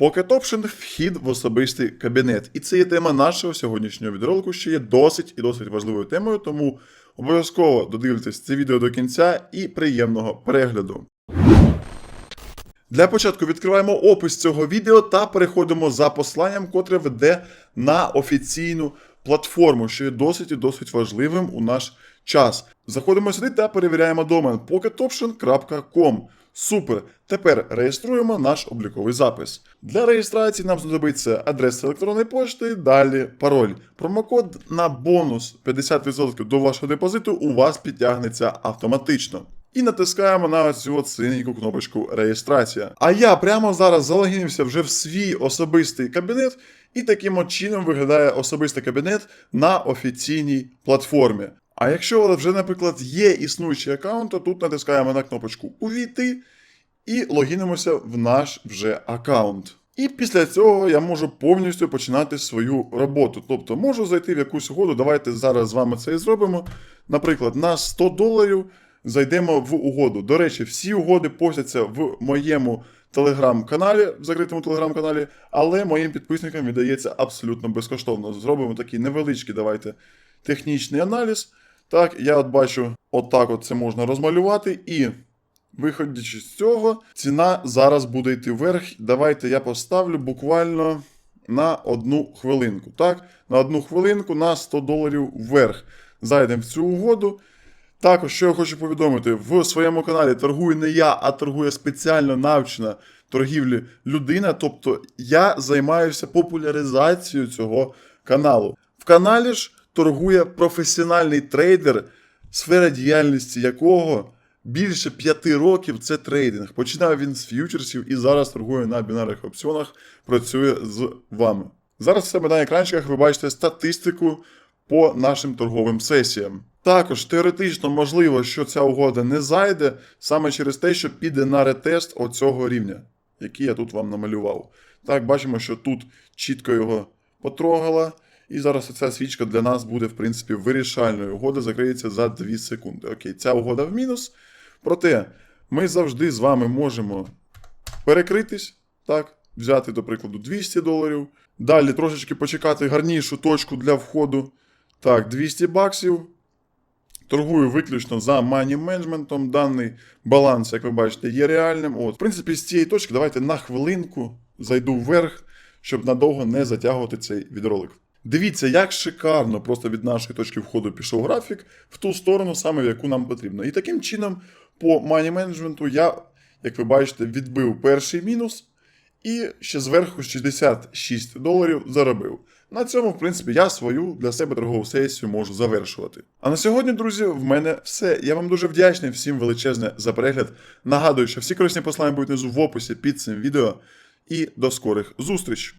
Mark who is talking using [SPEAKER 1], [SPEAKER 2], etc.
[SPEAKER 1] Option – вхід в особистий кабінет. І це є тема нашого сьогоднішнього відеоролику, що є досить і досить важливою темою, тому обов'язково додивитесь це відео до кінця і приємного перегляду. Для початку відкриваємо опис цього відео та переходимо за посиланням, котре веде на офіційну платформу, що є досить і досить важливим у наш час. Заходимо сюди та перевіряємо домен pocketoption.com. Супер! Тепер реєструємо наш обліковий запис. Для реєстрації нам знадобиться адреса електронної пошти, далі пароль. Промокод на бонус 50% до вашого депозиту у вас підтягнеться автоматично. І натискаємо на цю синеньку кнопочку реєстрація. А я прямо зараз залогінився вже в свій особистий кабінет, і таким чином виглядає особистий кабінет на офіційній платформі. А якщо вже, наприклад, є існуючий аккаунт, то тут натискаємо на кнопочку Увійти і логінимося в наш вже аккаунт. І після цього я можу повністю починати свою роботу. Тобто можу зайти в якусь угоду. Давайте зараз з вами це і зробимо. Наприклад, на 100 доларів зайдемо в угоду. До речі, всі угоди постяться в моєму телеграм-каналі, в закритому телеграм-каналі, але моїм підписникам віддається абсолютно безкоштовно. Зробимо такий невеличкий, давайте, технічний аналіз. Так, я от бачу, отак от це можна розмалювати, і виходячи з цього, ціна зараз буде йти вверх. Давайте я поставлю буквально на одну хвилинку. Так, на одну хвилинку на 100 доларів вверх. Зайдемо в цю угоду. Також, що я хочу повідомити, в своєму каналі торгую не я, а торгує спеціально навчена торгівлі людина. Тобто я займаюся популяризацією цього каналу. В каналі ж торгує професіональний трейдер, сфера діяльності якого більше п'яти років це трейдинг. Починав він з ф'ючерсів і зараз торгує на бінарних опціонах, працює з вами. Зараз в себе на екранчиках ви бачите статистику по нашим торговим сесіям. Також теоретично можливо, що ця угода не зайде саме через те, що піде на ретест оцього рівня, який я тут вам намалював. Так, бачимо, що тут чітко його потрогала. І зараз ця свічка для нас буде, в принципі, вирішальною. Угода закриється за 2 секунди. Окей, ця угода в мінус. Проте ми завжди з вами можемо перекритись, так, взяти, до прикладу, 200 доларів. Далі трошечки почекати гарнішу точку для входу. Так, 200 баксів. Торгую виключно за мані менеджментом. Даний баланс, як ви бачите, є реальним. От, в принципі, з цієї точки давайте на хвилинку зайду вверх, щоб надовго не затягувати цей відролик. Дивіться, як шикарно просто від нашої точки входу пішов графік в ту сторону, саме в яку нам потрібно. І таким чином, по мані менеджменту я, як ви бачите, відбив перший мінус і ще зверху 66 доларів заробив. На цьому, в принципі, я свою для себе торгову сесію можу завершувати. А на сьогодні, друзі, в мене все. Я вам дуже вдячний всім величезне за перегляд. Нагадую, що всі корисні послання будуть внизу в описі під цим відео. І до скорих зустріч!